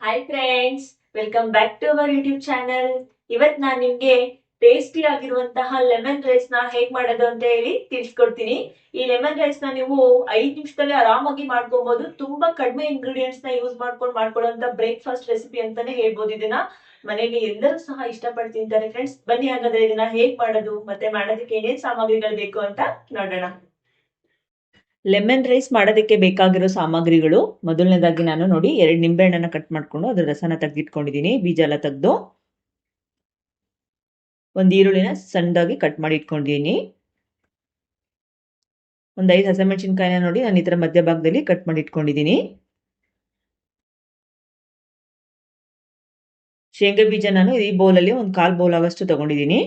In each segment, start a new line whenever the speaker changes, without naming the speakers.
Hi friends welcome back to our YouTube channel ಇವತ್ ನಾನ್ ನಿಮ್ಗೆ ಟೇಸ್ಟಿ ಆಗಿರುವಂತಹ ಲೆಮನ್ ರೈಸ್ನ ಹೇಗ್ ಮಾಡೋದು ಅಂತ ಹೇಳಿ ತಿಳಿಸ್ಕೊಡ್ತೀನಿ. ಈ ಲೆಮನ್ ರೈಸ್ನ ನೀವು ಐದ್ ನಿಮಿಷದಲ್ಲಿ ಆರಾಮಾಗಿ ಮಾಡ್ಕೊಬಹುದು ತುಂಬಾ ಕಡಿಮೆ ಇಂಗ್ರೀಡಿಯೆಂಟ್ಸ್ನ ಯೂಸ್ ಮಾಡ್ಕೊಂಡು ಮಾಡ್ಕೊಳ್ಳುವಂತ ಬ್ರೇಕ್ಫಾಸ್ಟ್ ರೆಸಿಪಿ ಅಂತಾನೆ ಹೇಳ್ಬೋದು ಇದನ್ನ. ಮನೇಲಿ ಎಲ್ಲರೂ ಸಹ ಇಷ್ಟಪಟ್ಟು ತಿಂತಾರೆ ಫ್ರೆಂಡ್ಸ್ ಬನ್ನಿ ಹಾಗಾದ್ರೆ ಇದನ್ನ ಹೇಗ್ ಮಾಡೋದು, ಮತ್ತೆ ಮಾಡೋದಕ್ಕೆ ಏನೇನ್ ಸಾಮಗ್ರಿಗಳು ಬೇಕು ಅಂತ ನೋಡೋಣ. ಲೆಮನ್ ರೈಸ್ ಮಾಡೋದಕ್ಕೆ ಬೇಕಾಗಿರೋ ಸಾಮಗ್ರಿಗಳು. ಮೊದಲನೇದಾಗಿ ನಾನು ನೋಡಿ ಎರಡು ನಿಂಬೆಹಣ್ಣನ್ನ ಕಟ್ ಮಾಡಿಕೊಂಡು ಅದ್ರ ರಸನ ತೆಗೆದಿಟ್ಕೊಂಡಿದ್ದೀನಿ. ಬೀಜ ಎಲ್ಲ ತೆಗೆದು. ಒಂದು ಈರುಳ್ಳಿನ ಸಣ್ಣದಾಗಿ ಕಟ್ ಮಾಡಿ ಇಟ್ಕೊಂಡಿದ್ದೀನಿ. ಒಂದು ಐದು ಹಸಿಮೆಣಸಿನ್ಕಾಯಿನ ನೋಡಿ ನಾನು ಈ ಥರ ಮಧ್ಯಭಾಗದಲ್ಲಿ ಕಟ್ ಮಾಡಿ ಇಟ್ಕೊಂಡಿದ್ದೀನಿ. ಶೇಂಗಾ ಬೀಜ ನಾನು ಈ ಬೌಲಲ್ಲಿ ಒಂದು ಕಾಲು ಬೌಲ್ ಆಗೋಷ್ಟು ತಗೊಂಡಿದ್ದೀನಿ.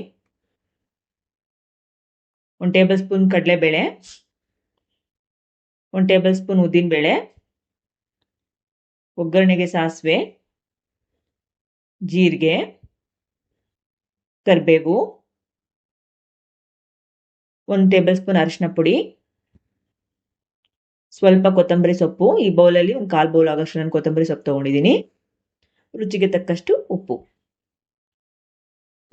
ಒಂದು ಟೇಬಲ್ ಸ್ಪೂನ್ ಕಡಲೆಬೇಳೆ. ಒಂದು ಟೇಬಲ್ ಸ್ಪೂನ್ ಉದ್ದಿನಬೇಳೆ ಒಗ್ಗರಣೆಗೆ ಸಾಸಿವೆ, ಜೀರಿಗೆ, ಕರಿಬೇವು, ಒಂದು ಟೇಬಲ್ ಸ್ಪೂನ್ ಅರಿಶಿನ ಪುಡಿ, ಸ್ವಲ್ಪ ಕೊತ್ತಂಬರಿ ಸೊಪ್ಪು. ಈ ಬೌಲಲ್ಲಿ ಒಂದು ಕಾಲು ಬೌಲ್ ಆಗೋಷ್ಟು ನಾನು ಕೊತ್ತಂಬರಿ ಸೊಪ್ಪು ತೊಗೊಂಡಿದ್ದೀನಿ. ರುಚಿಗೆ ತಕ್ಕಷ್ಟು ಉಪ್ಪು.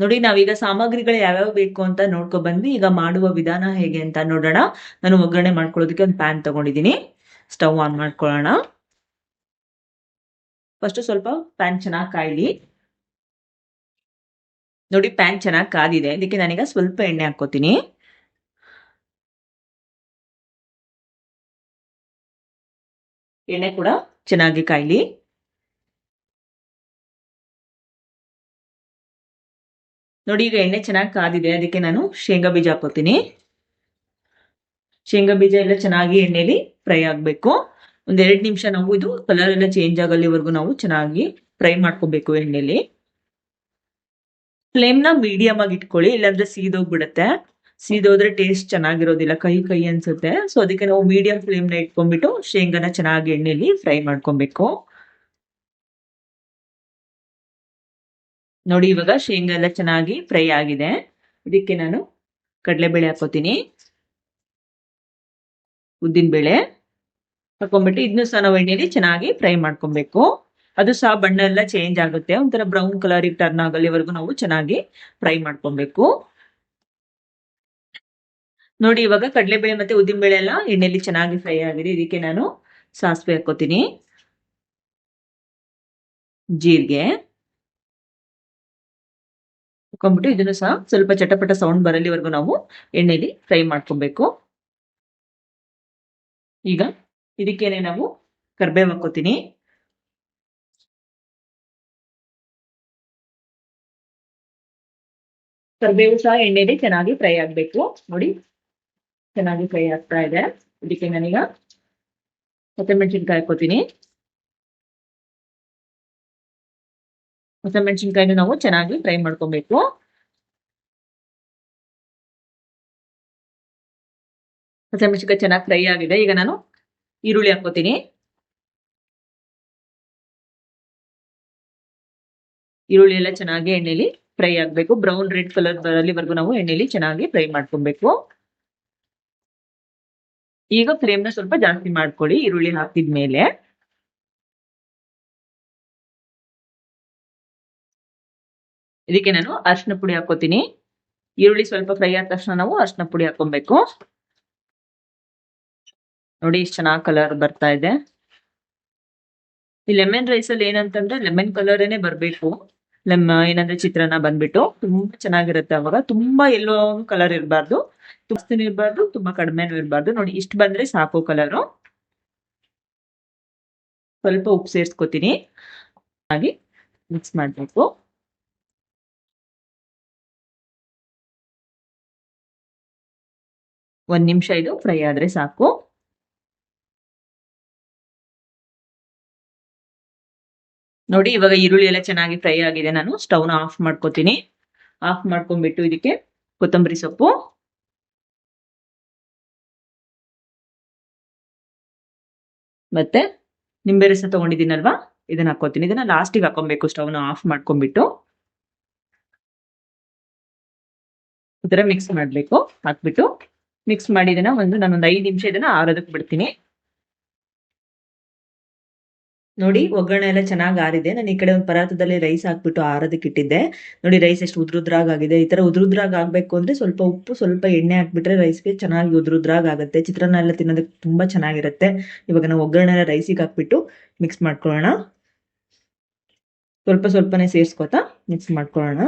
ನೋಡಿ, ನಾವೀಗ ಸಾಮಗ್ರಿಗಳು ಯಾವ್ಯಾವ ಬೇಕು ಅಂತ ನೋಡ್ಕೊ ಬಂದ್ವಿ. ಈಗ ಮಾಡುವ ವಿಧಾನ ಹೇಗೆ ಅಂತ ನೋಡೋಣ. ನಾನು ಒಗ್ಗರಣೆ ಮಾಡ್ಕೊಳ್ಳೋದಕ್ಕೆ ಒಂದು ಪ್ಯಾನ್ ತಗೊಂಡಿದ್ದೀನಿ. ಸ್ಟವ್ ಆನ್ ಮಾಡ್ಕೊಳ್ಳೋಣ. ಫಸ್ಟ್ ಸ್ವಲ್ಪ ಪ್ಯಾನ್ ಚೆನ್ನಾಗಿ ಕಾಯ್ಲಿ. ನೋಡಿ ಪ್ಯಾನ್ ಚೆನ್ನಾಗಿ ಕಾದಿದೆ. ಅದಕ್ಕೆ ನಾನೀಗ ಸ್ವಲ್ಪ ಎಣ್ಣೆ ಹಾಕೋತೀನಿ ಎಣ್ಣೆ ಕೂಡ ಚೆನ್ನಾಗಿ ಕಾಯ್ಲಿ. ನೋಡಿ, ಈಗ ಎಣ್ಣೆ ಚೆನ್ನಾಗಿ ಕಾದಿದೆ. ಅದಕ್ಕೆ ನಾನು ಶೇಂಗಾ ಬೀಜ ಹಾಕೋತೀನಿ ಶೇಂಗಾ ಬೀಜ ಎಲ್ಲ ಚೆನ್ನಾಗಿ ಎಣ್ಣೆಲಿ ಫ್ರೈ ಆಗಬೇಕು. ಒಂದೆರಡು ನಿಮಿಷ ನಾವು ಇದು ಕಲರ್ ಎಲ್ಲ ಚೇಂಜ್ ಆಗಲ್ಲಿವರೆಗೂ ನಾವು ಚೆನ್ನಾಗಿ ಫ್ರೈ ಮಾಡ್ಕೋಬೇಕು ಎಣ್ಣೆಲಿ. ಫ್ಲೇಮ್ನ ಮೀಡಿಯಮ್ ಆಗಿ ಇಟ್ಕೊಳ್ಳಿ, ಇಲ್ಲಾಂದ್ರೆ ಸೀದೋಗ್ಬಿಡುತ್ತೆ. ಸೀದೋದ್ರೆ ಟೇಸ್ಟ್ ಚೆನ್ನಾಗಿರೋದಿಲ್ಲ, ಕೈ ಕೈ ಅನ್ಸುತ್ತೆ. ಸೊ ಅದಕ್ಕೆ ನಾವು ಮೀಡಿಯಂ ಫ್ಲೇಮ್ನ ಇಟ್ಕೊಂಡ್ಬಿಟ್ಟು ಶೇಂಗಾನ ಚೆನ್ನಾಗಿ ಎಣ್ಣೆಲಿ ಫ್ರೈ ಮಾಡ್ಕೊಬೇಕು. ನೋಡಿ, ಇವಾಗ ಶೇಂಗಾ ಎಲ್ಲ ಚೆನ್ನಾಗಿ ಫ್ರೈ ಆಗಿದೆ. ಇದಕ್ಕೆ ನಾನು ಕಡಲೆಬೇಳೆ ಹಾಕೋತೀನಿ ಉದ್ದಿನಬೇಳೆ ಹಾಕೊಂಡ್ಬಿಟ್ಟು ಇದನ್ನು ಸಹ ನಾವು ಎಣ್ಣೆಲಿ ಚೆನ್ನಾಗಿ ಫ್ರೈ ಮಾಡ್ಕೊಬೇಕು. ಅದು ಸಹ ಬಣ್ಣ ಎಲ್ಲ ಚೇಂಜ್ ಆಗುತ್ತೆ. ಒಂಥರ ಬ್ರೌನ್ ಕಲರ್ ಟರ್ನ್ ಆಗಲಿವರೆಗೂ ನಾವು ಚೆನ್ನಾಗಿ ಫ್ರೈ ಮಾಡ್ಕೊಬೇಕು. ನೋಡಿ, ಇವಾಗ ಕಡಲೆಬೇಳೆ ಮತ್ತೆ ಉದ್ದಿನಬೇಳೆ ಎಲ್ಲ ಎಣ್ಣೆಲಿ ಚೆನ್ನಾಗಿ ಫ್ರೈ ಆಗಿದೆ. ಇದಕ್ಕೆ ನಾನು ಸಾಸಿವೆ ಹಾಕೋತೀನಿ ಜೀರಿಗೆ. ಹಾಕೊಂಡ್ಬಿಟ್ಟು ಇದನ್ನು ಸಹ ಸ್ವಲ್ಪ ಚಟಪಟ ಸೌಂಡ್ ಬರಲಿವರೆಗೂ ನಾವು ಎಣ್ಣೆಲಿ ಫ್ರೈ ಮಾಡ್ಕೊಬೇಕು. ಈಗ ಇದಕ್ಕೇನೆ ನಾವು ಕರ್ಬೇವು ಹಾಕೋತೀನಿ ಕರ್ಬೇವು ಸಹ ಎಣ್ಣೆಲಿ ಚೆನ್ನಾಗಿ ಫ್ರೈ ಆಗಬೇಕು. ನೋಡಿ, ಚೆನ್ನಾಗಿ ಫ್ರೈ ಆಗ್ತಾ ಇದೆ. ಇದಕ್ಕೆ ನಾನೀಗ ಮೆಣಸಿನ್ಕಾಯಿ ಹಾಕೋತೀನಿ ಮೆಣಸಿನ್ಕಾಯಿನ ನಾವು ಚೆನ್ನಾಗಿ ಫ್ರೈ ಮಾಡ್ಕೊಬೇಕು. ಮೆಣಸಿನ್ಕಾಯಿ ಚೆನ್ನಾಗಿ ಫ್ರೈ ಆಗಿದೆ. ಈಗ ನಾನು ಈರುಳ್ಳಿ ಹಾಕೋತೀನಿ ಈರುಳ್ಳಿ ಎಲ್ಲ ಚೆನ್ನಾಗಿ ಎಣ್ಣೆಲಿ ಫ್ರೈ ಆಗಬೇಕು. ಬ್ರೌನ್ ರೆಡ್ ಕಲರ್ ಬರಲಿವರೆಗೂ ನಾವು ಎಣ್ಣೆಲಿ ಚೆನ್ನಾಗಿ ಫ್ರೈ ಮಾಡ್ಕೊಬೇಕು. ಈಗ ಫ್ಲೇಮ್ನ ಸ್ವಲ್ಪ ಜಾಸ್ತಿ ಮಾಡ್ಕೊಳ್ಳಿ. ಈರುಳ್ಳಿ ಹಾಕಿದ್ಮೇಲೆ ಇದಕ್ಕೆ ನಾನು ಅರ್ಶಿನ ಪುಡಿ ಹಾಕೋತೀನಿ. ಈರುಳ್ಳಿ ಸ್ವಲ್ಪ ಫ್ರೈ ಆದ ತಕ್ಷಣ ನಾವು ಅರ್ಶಿನ ಪುಡಿ ಹಾಕೊಬೇಕು. ನೋಡಿ ಇಷ್ಟು ಚೆನ್ನಾಗಿ ಕಲರ್ ಬರ್ತಾ ಇದೆ. ಈ ಲೆಮನ್ ರೈಸ್ ಅಲ್ಲಿ ಏನಂತಂದ್ರೆ ಲೆಮನ್ ಕಲರೇನೆ ಬರಬೇಕು. ಲೆಮ್ ಏನಂದ್ರೆ ಚಿತ್ರಾನ್ನ ಬಂದ್ಬಿಟ್ಟು ತುಂಬಾ ಚೆನ್ನಾಗಿರುತ್ತೆ ಅವಾಗ. ತುಂಬಾ ಎಲ್ಲೋ ಕಲರ್ ಇರಬಾರ್ದು. ಜಾಸ್ತಿನೂ ಇರಬಾರ್ದು, ತುಂಬಾ ಕಡಿಮೆನೂ ಇರಬಾರ್ದು. ನೋಡಿ ಇಷ್ಟು ಬಂದ್ರೆ ಸಾಕು ಕಲರು ಸ್ವಲ್ಪ ಉಪ್ಪು ಸೇರಿಸ್ಕೊತೀನಿ. ಹಾಗೆ ಮಿಕ್ಸ್ ಮಾಡಬೇಕು. ಒಂದ್ ನಿಮಿಷ ಇದು ಫ್ರೈ ಆದ್ರೆ ಸಾಕು. ನೋಡಿ, ಇವಾಗ ಈರುಳ್ಳಿ ಎಲ್ಲ ಚೆನ್ನಾಗಿ ಫ್ರೈ ಆಗಿದೆ. ನಾನು ಸ್ಟವ್ನ ಆಫ್ ಮಾಡ್ಕೋತೀನಿ. ಆಫ್ ಮಾಡ್ಕೊಂಡ್ಬಿಟ್ಟು ಇದಕ್ಕೆ ಕೊತ್ತಂಬರಿ ಸೊಪ್ಪು. ಮತ್ತೆ ನಿಂಬೆ ರಸ ತಗೊಂಡಿದ್ದೀನಲ್ವಾ? ಇದನ್ನ ಹಾಕೋತೀನಿ ಇದನ್ನ ಲಾಸ್ಟಿಗೆ ಹಾಕೊಬೇಕು ಸ್ಟವ್ನ ಆಫ್ ಮಾಡ್ಕೊಂಡ್ಬಿಟ್ಟು. ಇದರ ಮಿಕ್ಸ್ ಮಾಡಬೇಕು, ಹಾಕ್ಬಿಟ್ಟು. ಮಿಕ್ಸ್ ಮಾಡಿ ಇದನ್ನ ಒಂದು ನಾನೊಂದು ಐದು ನಿಮಿಷ ಇದನ್ನ ಆರೋದಕ್ಕೆ ಬಿಡ್ತೀನಿ. ನೋಡಿ, ಒಗ್ಗರಣೆ ಎಲ್ಲ ಚೆನ್ನಾಗಿ ಆರಿದೆ. ನಾನು ಈ ಕಡೆ ಒಂದು ಪರಾತದಲ್ಲಿ ರೈಸ್ ಹಾಕ್ಬಿಟ್ಟು ಆರೋದಕ್ಕೆ ಇಟ್ಟಿದ್ದೆ. ನೋಡಿ ರೈಸ್ ಎಷ್ಟು ಉದ್ರುದ್ರಾಗ ಆಗಿದೆ ಈ ತರ ಉದ್ರುದ್ರಾಗ ಆಗ್ಬೇಕು ಅಂದ್ರೆ ಸ್ವಲ್ಪ ಉಪ್ಪು, ಸ್ವಲ್ಪ ಎಣ್ಣೆ ಹಾಕ್ಬಿಟ್ರೆ ರೈಸ್ಗೆ ಚೆನ್ನಾಗಿ ಉದ್ರುದ್ರಾಗ ಆಗುತ್ತೆ. ಚಿತ್ರಾನ್ನ ಎಲ್ಲ ತಿನ್ನೋದಕ್ಕೆ ತುಂಬಾ ಚೆನ್ನಾಗಿರುತ್ತೆ. ಇವಾಗ ನಾವು ಒಗ್ಗರಣೆ ಎಲ್ಲ ರೈಸಿಗೆ ಹಾಕ್ಬಿಟ್ಟು ಮಿಕ್ಸ್ ಮಾಡ್ಕೊಳ್ಳೋಣ. ಸ್ವಲ್ಪ ಸ್ವಲ್ಪನೇ ಸೇರಿಸ್ಕೊತಾ ಮಿಕ್ಸ್ ಮಾಡ್ಕೊಳ್ಳೋಣ.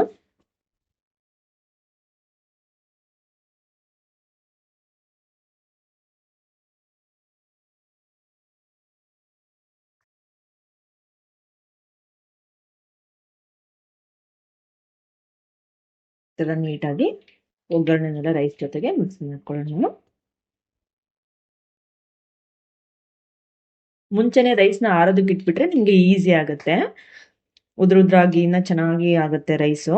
ತರ ನೀಟಾಗಿ ಒಗ್ಗರಣೆನೆಲ್ಲ ರೈಸ್ ಜೊತೆಗೆ ಮಿಕ್ಸ್ ಮಾಡ್ಕೊಳ್ಳೋಣ ಮುಂಚೆನೆ ರೈಸ್ನ ಆರೋದಕ್ಕೆ ಇಟ್ಬಿಟ್ರೆ ನಿಮಗೆ ಈಸಿ ಆಗುತ್ತೆ. ಉದ್ರುದ್ರಾಗಿ ಇನ್ನ ಚೆನ್ನಾಗಿ ಆಗುತ್ತೆ ರೈಸು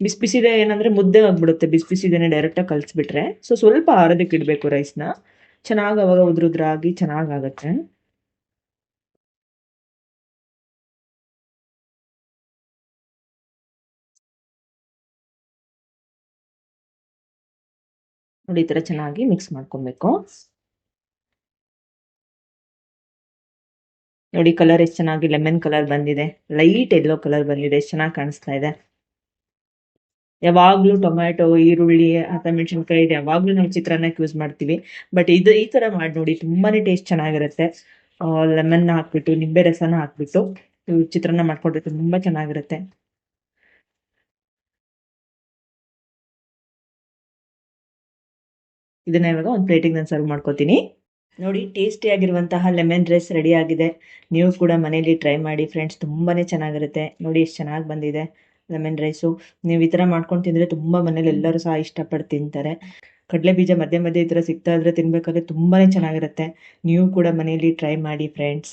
ಬಿಸಿ ಬಿಸಿದೆ ಏನಂದ್ರೆ ಮುದ್ದೆ ಆಗ್ಬಿಡುತ್ತೆ, ಬಿಸಿ ಬಿಸಿದೇನೆ ಡೈರೆಕ್ಟಾಗಿ ಕಲಿಸ್ಬಿಟ್ರೆ. ಸೊ ಸ್ವಲ್ಪ ಆರೋದಕ್ಕೆ ಇಡಬೇಕು ರೈಸ್ನ ಚೆನ್ನಾಗಿ ಅವಾಗ ಉದ್ರುದ್ರಾಗಿ ಉದ್ರಾಗಿ ಆಗುತ್ತೆ. ನೋಡಿ, ಈ ಥರ ಚೆನ್ನಾಗಿ ಮಿಕ್ಸ್ ಮಾಡ್ಕೊಬೇಕು. ನೋಡಿ ಕಲರ್ ಎಷ್ಟು ಚೆನ್ನಾಗಿ ಲೆಮನ್ ಕಲರ್ ಬಂದಿದೆ. ಲೈಟ್ ಎಲ್ಲೋ ಕಲರ್ ಬಂದಿದೆ. ಎಷ್ಟು ಚೆನ್ನಾಗಿ ಕಾಣಿಸ್ತಾ ಇದೆ. ಯಾವಾಗ್ಲೂ ಟೊಮ್ಯಾಟೊ ಈರುಳ್ಳಿ ಹತ್ತ ಮೆಣಸಿನ್ಕಾಯಿ ಯಾವಾಗ್ಲೂ ನಾವು ಚಿತ್ರಾನ್ನಕ್ಕೆ ಯೂಸ್ ಮಾಡ್ತೀವಿ. ಬಟ್ ಇದು ಈ ತರ ಮಾಡಿ ನೋಡಿ, ತುಂಬಾನೇ ಟೇಸ್ಟ್ ಚೆನ್ನಾಗಿರುತ್ತೆ. ಲೆಮನ್ ಹಾಕ್ಬಿಟ್ಟು, ನಿಂಬೆ ರಸನ ಹಾಕ್ಬಿಟ್ಟು, ಚಿತ್ರಾನ್ನ ಮಾಡ್ಕೊಂಡ್ರೆ ತುಂಬಾ ಚೆನ್ನಾಗಿರುತ್ತೆ. ಇದನ್ನ ಇವಾಗ ಒಂದು ಪ್ಲೇಟಿಗೆ ನಾನು ಸರ್ವ್ ಮಾಡ್ಕೋತೀನಿ. ನೋಡಿ ಟೇಸ್ಟಿ ಆಗಿರುವಂತಹ ಲೆಮನ್ ರೈಸ್ ರೆಡಿ ಆಗಿದೆ. ನೀವು ಕೂಡ ಮನೆಯಲ್ಲಿ ಟ್ರೈ ಮಾಡಿ ಫ್ರೆಂಡ್ಸ್ ತುಂಬಾನೇ ಚೆನ್ನಾಗಿರುತ್ತೆ. ನೋಡಿ, ಎಷ್ಟು ಚೆನ್ನಾಗಿ ಬಂದಿದೆ ಲೆಮನ್ ರೈಸು ನೀವು ಈ ಥರ ಮಾಡ್ಕೊಂಡು ತಿಂದರೆ ತುಂಬ ಮನೇಲಿ ಎಲ್ಲರೂ ಸಹ ಇಷ್ಟಪಟ್ಟು ತಿಂತಾರೆ. ಕಡಲೆ ಬೀಜ ಮಧ್ಯೆ ಮಧ್ಯೆ ಈ ಥರ ಸಿಗ್ತಾ ಇದ್ರೆ ತಿನ್ಬೇಕಾದ್ರೆ ತುಂಬಾನೇ ಚೆನ್ನಾಗಿರುತ್ತೆ. ನೀವು ಕೂಡ ಮನೆಯಲ್ಲಿ ಟ್ರೈ ಮಾಡಿ friends